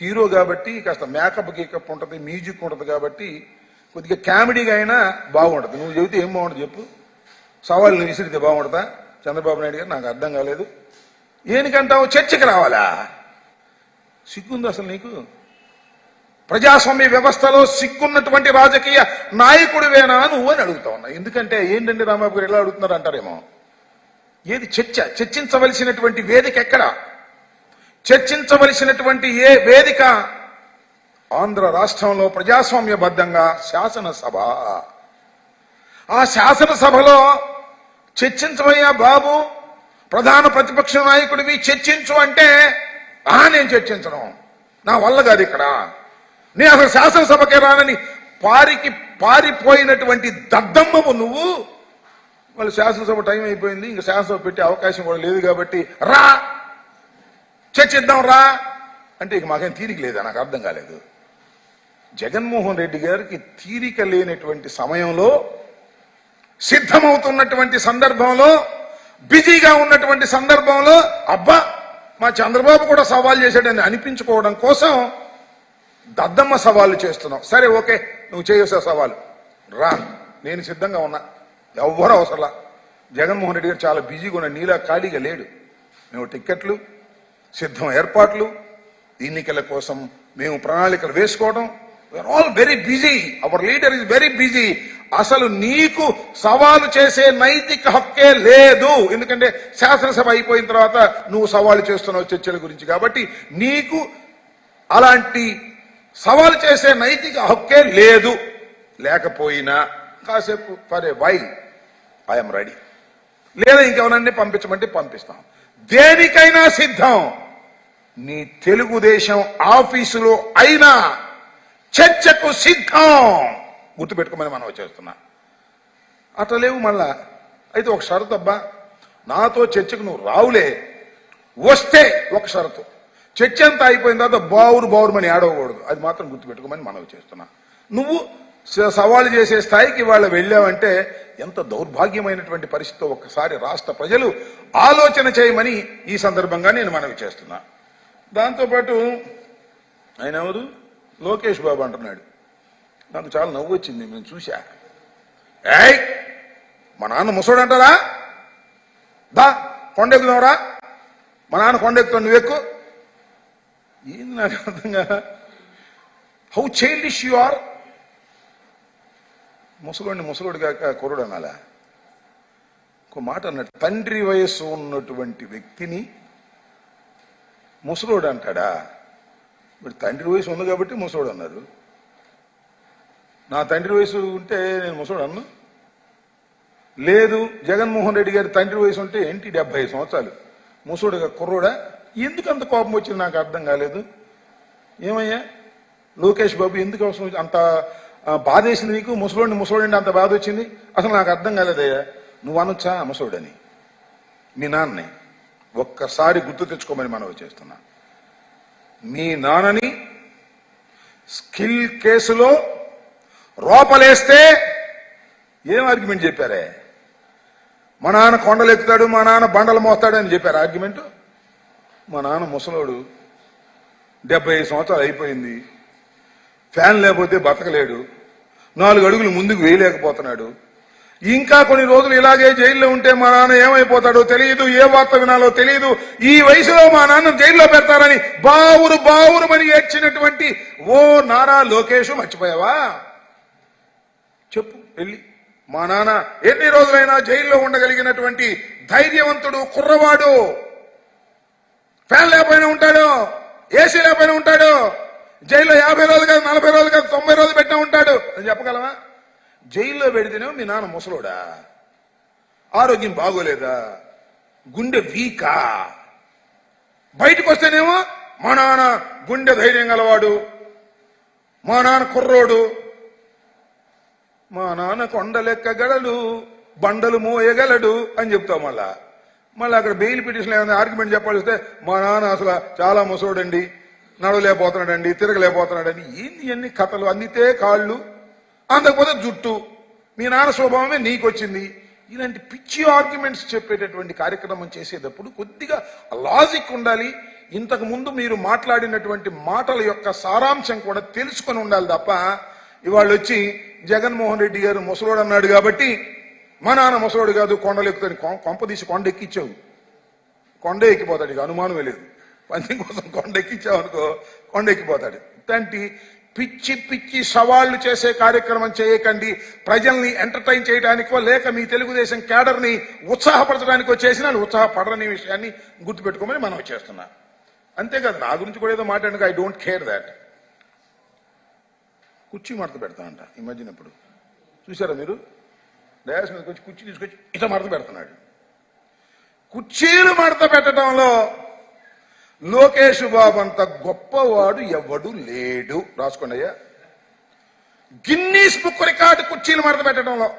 Hero కాబట్టి కాస్త makeup గీకప్ ఉంటుంది మ్యూజిక్ ఉంటుంది కాబట్టి కొద్దిగా కామెడీగా అయినా బాగుంటుంది. నువ్వు చెబితే ఏం బాగుంటుంది చెప్పు? సవాళ్ళు విసిరితే బాగుంటుందా? చంద్రబాబు నాయుడు గారు నాకు అర్థం కాలేదు. ఏనికంటావు? చర్చకి రావాలా? సిగ్గుంది అసలు నీకు? ప్రజాస్వామ్య వ్యవస్థలో సిగ్గున్నటువంటి రాజకీయ నాయకుడివేనా నువ్వు అని అడుగుతా ఉన్నా. ఎందుకంటే ఏంటండి రాంబాబు గారు ఎలా అడుగుతున్నారు అంటారేమో? ఏది చర్చ? చర్చించవలసినటువంటి వేదిక ఎక్కడా? చర్చించవలసినటువంటి ఏ వేదిక? ఆంధ్ర రాష్ట్రంలో ప్రజాస్వామ్యబద్ధంగా శాసనసభ. ఆ శాసనసభలో చర్చించవయ్యా బాబు ప్రధాన ప్రతిపక్ష నాయకుడివి చర్చించు అంటే ఆ నేను చర్చించను. నా వల్ల కాదు ఇక్కడ. నేను అసలు శాసనసభకే రానని పారికి పారిపోయినటువంటి దద్దమ్మవు నువ్వు. వాళ్ళు శాసనసభ టైం అయిపోయింది ఇంకా శాసనసభ పెట్టే అవకాశం కూడా లేదు కాబట్టి రా. చర్చిద్దాం రా. అంటే ఇక మాకేం తీరిక లేదా? నాకు అర్థం కాలేదు. జగన్మోహన్ రెడ్డి గారికి తీరిక లేనటువంటి సమయంలో సిద్ధమవుతున్నటువంటి సందర్భంలో బిజీగా ఉన్నటువంటి సందర్భంలో అబ్బా మా చంద్రబాబు కూడా సవాల్ చేశాడని అనిపించుకోవడం కోసం దద్దమ్మ సవాళ్ళు చేస్తున్నావు సరే ఓకే నువ్వు చేయొసా సవాలు. రా నేను సిద్ధంగా ఉన్నా. ఎవ్వరూ అవసరంలా. జగన్మోహన్ రెడ్డి గారు చాలా బిజీగా ఉన్న నీలా ఖాళీగా లేడు. నువ్వు టిక్కెట్లు సిద్ధం ఏర్పాట్లు ఎన్నికల కోసం మేము ప్రణాళికలు వేసుకోవడం. We are all very busy our leader is very busy అసలు నీకు సవాలు చేసే నైతిక హక్కే లేదు. ఎందుకంటే శాసనసభ అయిపోయిన తర్వాత నువ్వు సవాలు చేస్తున్నావు చర్చల గురించి కాబట్టి నీకు అలాంటి సవాలు చేసే నైతిక హక్కే లేదు. లేకపోయినా కాసేపు ఫరే వై ఐఎమ్ రెడీ లేదా ఇంకెవరన్నీ పంపించమంటే పంపిస్తాం. దేనికైనా సిద్ధం. నీ తెలుగుదేశం ఆఫీసులో అయినా చర్చకు సిద్ధం. గుర్తుపెట్టుకోమని మనం చేస్తున్నా అట్లా లేవు మళ్ళా. అయితే ఒక షరతు అబ్బా నాతో చర్చకు నువ్వు రావులే. వస్తే ఒక షరతు. చర్చ అంతా అయిపోయిన తర్వాత బావురు బావురుమని ఆడవకూడదు అది మాత్రం గుర్తుపెట్టుకోమని మనవి చేస్తున్నా నువ్వు సవాలు చేసే స్థాయికి ఇవాళ వెళ్ళావంటే ఎంత దౌర్భాగ్యమైనటువంటి పరిస్థితితో ఒక్కసారి రాష్ట్ర ప్రజలు ఆలోచన చేయమని ఈ సందర్భంగా నేను మనవి చేస్తున్నా. దాంతోపాటు ఆయన ఎవరు? లోకేష్ బాబు అంటున్నాడు. నాకు చాలా నవ్వు వచ్చింది నేను చూశా. ఏయ్ మా నాన్న ముసోడు అంటారా దా కొండెక్కుదాంరా. మా నాన్న కొండెక్కుతావు నువ్వెక్కు. ఏంది నాకు అర్థం కాదా హౌ చైల్డిష్ యు ఆర్ ముసలోడిని ముసలోడు కాక కురుడు అనాలా? ఒక మాట అన్నట్టు తండ్రి వయస్సు ఉన్నటువంటి వ్యక్తిని ముసలోడు అంటాడా? ఇప్పుడు తండ్రి వయసు ఉంది కాబట్టి ముసలోడు అన్నారు. నా తండ్రి వయసు ఉంటే నేను ముసలోడు అన్న? లేదు జగన్మోహన్ రెడ్డి గారి తండ్రి వయసు ఉంటే ఏంటి డెబ్బై సంవత్సరాలు. ముసోడుగా కుర్రోడా? ఎందుకు అంత కోపం వచ్చింది? నాకు అర్థం కాలేదు. ఏమయ్యా? లోకేష్ బాబు ఎందుకు అవసరం అంత బాధేసింది బాధ వేసింది నీకు? ముసలోడిని ముసలోడి అంత బాధ వచ్చింది? అసలు నాకు అర్థం కాలేదయ్యా. నువ్వు అనొచ్చా ముసోడని మీ నాన్నని. ఒక్కసారి గుర్తు తెచ్చుకోమని మనవి చేస్తున్నా. మీ నాన్నని స్కిల్ కేసులో రోపలేస్తే ఏం ఆర్గ్యుమెంట్ చెప్పారే? మా నాన్న కొండలు ఎక్కుతాడు మా నాన్న బండలు మోస్తాడు అని చెప్పారు. ఆర్గ్యుమెంట్? మా నాన్న ముసలోడు. డెబ్బై ఐదు సంవత్సరాలు అయిపోయింది. ఫ్యాన్ లేకపోతే బతకలేడు. నాలుగు అడుగులు ముందుకు వేయలేకపోతున్నాడు. ఇంకా కొన్ని రోజులు ఇలాగే జైల్లో ఉంటే మా నాన్న ఏమైపోతాడో తెలియదు ఏ వార్త వినాలో తెలియదు. ఈ వయసులో మా నాన్న జైల్లో పెడతారని బావురు బావురుమని ఏడ్చినటువంటి ఓ నారా లోకేష్ మర్చిపోయావా? చెప్పు వెళ్ళి. మా నాన్న ఎన్ని రోజులైనా జైల్లో ఉండగలిగినటువంటి ధైర్యవంతుడు కుర్రవాడు. ఫ్యాన్ లేకపోయినా ఉంటాడు ఏసీ లేకపోయినా ఉంటాడు. జైల్లో యాభై రోజులు కాదు నలభై రోజులు కాదు తొంభై రోజులు పెట్టినా ఉంటాడు. అని చెప్పగలవా? జైల్లో పెడితేనేమో మీ నాన్న ముసలోడా? ఆరోగ్యం బాగోలేదా? గుండె వీకా? బయటకు వస్తేనేమో మా నాన్న గుండె ధైర్యం గలవాడు మా నాన్న కుర్రోడు మా నాన్న కొండలెక్కగలడు బండలు మోయగలడు అని చెప్తావు మళ్ళా. మళ్ళీ అక్కడ బెయిల్ పిటిషన్ ఏమైనా ఆర్గ్యుమెంట్ చెప్పాల్సి వస్తే మా నాన్న అసలు చాలా ముసోడండి నడవలేకపోతున్నాడండి తిరగలేకపోతున్నాడండి ఏంది అన్ని కథలు? అందితే కాళ్ళు అంతకపోతే జుట్టు మీ నాన్న స్వభావమే నీకొచ్చింది. ఇలాంటి పిచ్చి ఆర్గ్యుమెంట్స్ చెప్పేటటువంటి కార్యక్రమం చేసేటప్పుడు కొద్దిగా లాజిక్ ఉండాలి. ఇంతకు ముందు మీరు మాట్లాడినటువంటి మాటల యొక్క సారాంశం కూడా తెలుసుకొని ఉండాలి తప్ప ఇవాళ వచ్చి జగన్మోహన్ రెడ్డి గారు ముసలోడు అన్నాడు కాబట్టి మా నాన్న ముసలోడు కాదు కొండలు ఎక్కుతాను కొంప కొండ ఎక్కించావు కొండ ఎక్కిపోతాడు ఇక అనుమానమే లేదు. పంచం కోసం కొండ ఎక్కించావు అనుకో కొండ ఎక్కిపోతాడు. ఇట్లాంటి పిచ్చి పిచ్చి సవాళ్ళు చేసే కార్యక్రమం చేయకండి. ప్రజల్ని ఎంటర్టైన్ చేయడానికో లేక మీ తెలుగుదేశం క్యాడర్ని ఉత్సాహపరచడానికో చేసిన ఉత్సాహపడరని విషయాన్ని గుర్తుపెట్టుకోమని మనం చేస్తున్నా. అంతేకాదు నా గురించి కూడా ఏదో మాట్లాడక ఐ డోంట్ కేర్ దాట్ కుర్చీ మడత పెడతానంట ఈ మధ్యన ఇప్పుడు చూసారా మీరు? డయాస్ మీదకి వచ్చి కుర్చీ తీసుకొచ్చి ఇట మడత పెడుతున్నాడు. కుర్చీలు మడత పెట్టడంలో లోకేష్ బాబు అంత గొప్పవాడు ఎవడు లేడు. రాసుకోండి అయ్యా. గిన్నీస్ బుక్ రికార్డు కుర్చీలు మడత పెట్టడంలో.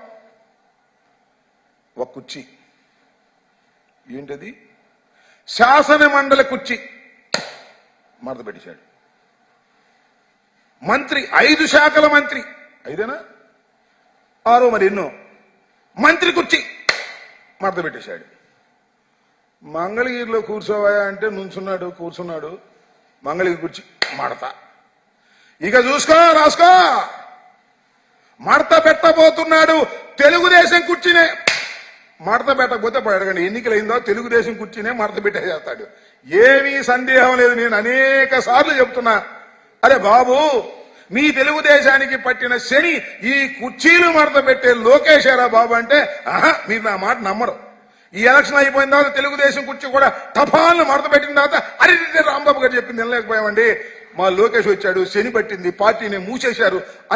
ఒక కుర్చీ. ఏంటది? శాసన మండలి కుర్చీ. మడత పెట్టేశాడు. మంత్రి ఐదు శాఖల మంత్రి. ఐదేనా? ఆరో మరి ఎన్నో? మంత్రి కుర్చీ. మడత పెట్టేశాడు. మంగళగిరిలో కూర్చోవా అంటే నుంచున్నాడు కూర్చున్నాడు. మంగళగిరి కూర్చి మడత. ఇక చూసుకో రాసుకో. మడత పెట్టబోతున్నాడు. తెలుగుదేశం కుర్చీనే మడత పెట్టకపోతే అడగండి ఎన్నికలు అయిందో తెలుగుదేశం కుర్చీనే మడత పెట్టేస్తాడు. ఏమీ సందేహం లేదు నేను అనేక సార్లు చెప్తున్నా. అరే బాబు మీ తెలుగుదేశానికి పట్టిన శని ఈ కుర్చీలు మడత పెట్టే లోకేశారా బాబు అంటే ఆహా మీరు నా మాట నమ్మరు. ఈ ఎలక్షన్ అయిపోయిన తర్వాత తెలుగుదేశం కుర్చీ కూడా టపాలను మడత పెట్టిన తర్వాత అరే రాంబాబు గారు చెప్పింది వినలేకపోయామండి. మా లోకేష్ వచ్చాడు శని పట్టింది పార్టీని మూసేశారు